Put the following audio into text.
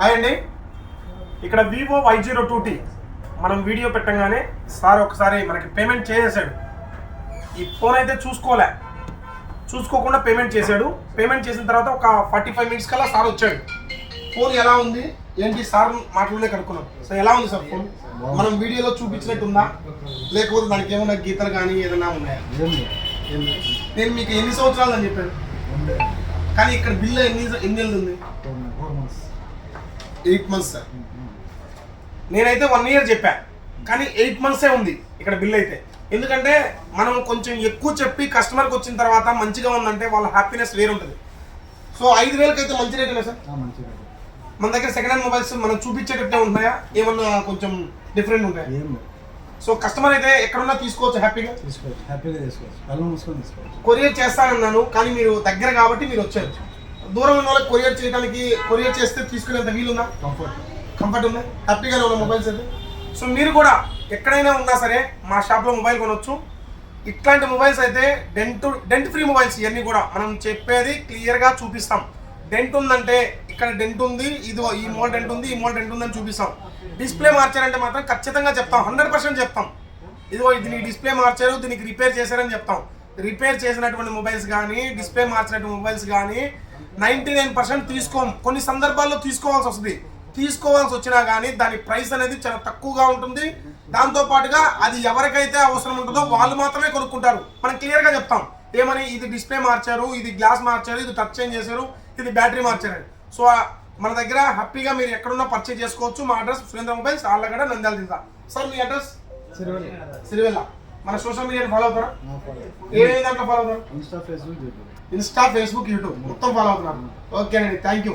Hi అండి. ఇక్కడ Vivo Y zero two T మనం వీడియో పెట్టంగానే సార్ ఒకసారి మనకి పేమెంట్ చేసేసాడు. ఈ ఫోన్ అయితే చూసుకోలే. చూసుకోకుండా పేమెంట్ చేశాడు. పేమెంట్ చేసిన తర్వాత ఒక ఫార్టీ ఫైవ్ మినిట్స్ కల్లా సార్ వచ్చాడు. ఫోన్ ఎలా ఉంది? ఏంటి? సార్ మాటలోనే కనుక్కున్నాం. సో ఎలా ఉంది సార్ ఫోన్ మనం వీడియోలో చూపించినట్టు ఉందా లేకపోతే దానికి ఏమైనా గీతలు కానీ ఏదైనా ఉన్నాయా? నేను మీకు ఎన్ని సంవత్సరాలు అని చెప్పాను. కానీ ఇక్కడ బిల్ ఎన్ని ఎన్ని మంత్స్. ఎయిట్ మంత్స్ సార్ నేనైతే వన్ ఇయర్ చెప్పా. కానీ ఎయిట్ మంత్సే ఉంది ఇక్కడ బిల్ అయితే. ఎందుకంటే మనం కొంచెం ఎక్కువ చెప్పి కస్టమర్కి వచ్చిన తర్వాత మంచిగా ఉందంటే వాళ్ళ హ్యాపీనెస్ వేరు ఉంటుంది. సో ఐదు వేలకి అయితే మంచి రేట్ సార్ మన దగ్గర సెకండ్ హ్యాండ్ మొబైల్స్ మనం చూపించేటట్టే ఉంటున్నాయా? ఏమన్నా కొంచెం డిఫరెంట్ ఉంటాయా సో కస్టమర్ అయితే ఎక్కడున్నా తీసుకోవచ్చు హ్యాపీగా తీసుకోవచ్చు. హ్యాపీగా తీసుకోవచ్చు. కొరియర్ చేస్తానన్నాను కానీ మీరు దగ్గర కాబట్టి మీరు వచ్చారు దూరం ఉన్న వాళ్ళకి కొరియర్ చేయడానికి కొరియర్ చేస్తే తీసుకునేంత వీలుందా? కంఫర్ట్ కంఫర్ట్ ఉంది? హ్యాపీగానే ఉన్న మొబైల్స్ అయితే? సో మీరు కూడా ఎక్కడైనా ఉన్నా సరే మా షాప్లో మొబైల్ కొనవచ్చు ఇట్లాంటి మొబైల్స్ అయితే డెంట్ డెంట్ ఫ్రీ మొబైల్స్ ఇవన్నీ కూడా మనం చెప్పేది క్లియర్గా చూపిస్తాం. డెంట్ ఉందంటే ఇక్కడ డెంట్ ఉంది ఇది ఈ మోడల్ డెంట్ ఉంది ఈ మోడల్ డెంట్ ఉందని చూపిస్తాం. డిస్ప్లే మార్చారంటే మాత్రం ఖచ్చితంగా చెప్తాం. హండ్రెడ్ పర్సెంట్ చెప్తాం. ఇదిగో దీనికి డిస్ప్లే మార్చారు దీనికి రిపేర్ చేశారని చెప్తాం. రిపేర్ చేసినటువంటి మొబైల్స్ కానీ డిస్ప్లే మార్చినటువంటి మొబైల్స్ కానీ నైంటీ నైన్ పర్సెంట్ తీసుకోం. కొన్ని సందర్భాల్లో తీసుకోవాల్సి వస్తుంది. తీసుకోవాల్సి వచ్చినా కానీ దాని ప్రైస్ అనేది చాలా తక్కువగా ఉంటుంది. దాంతో పాటుగా అది ఎవరికైతే అవసరం ఉంటుందో వాళ్ళు మాత్రమే కొనుక్కుంటారు. మనం క్లియర్గా చెప్తాం. ఏమని ఇది డిస్ప్లే మార్చారు ఇది గ్లాస్ మార్చారు ఇది టచ్ చేంజ్ చేశారు ఇది బ్యాటరీ మార్చారు. సో మన దగ్గర హ్యాపీగా మీరు ఎక్కడున్నా పర్చేజ్ చేసుకోవచ్చు. మా అడ్రస్ సురేంద్ర మొబైల్స్ ఆళ్ళగడ నంద్యాల జిల్లా. సార్ మీ అడ్రస్? సరే సిరివెల్ల. మన సోషల్ మీడియాని ఫాలో అవుతారా? ఏ దాంట్లో ఫాలో అవుతారు? Insta Facebook YouTube Insta Facebook YouTube మొత్తం ఫాలో అవుతున్నారు. ఓకేనండి థ్యాంక్ యూ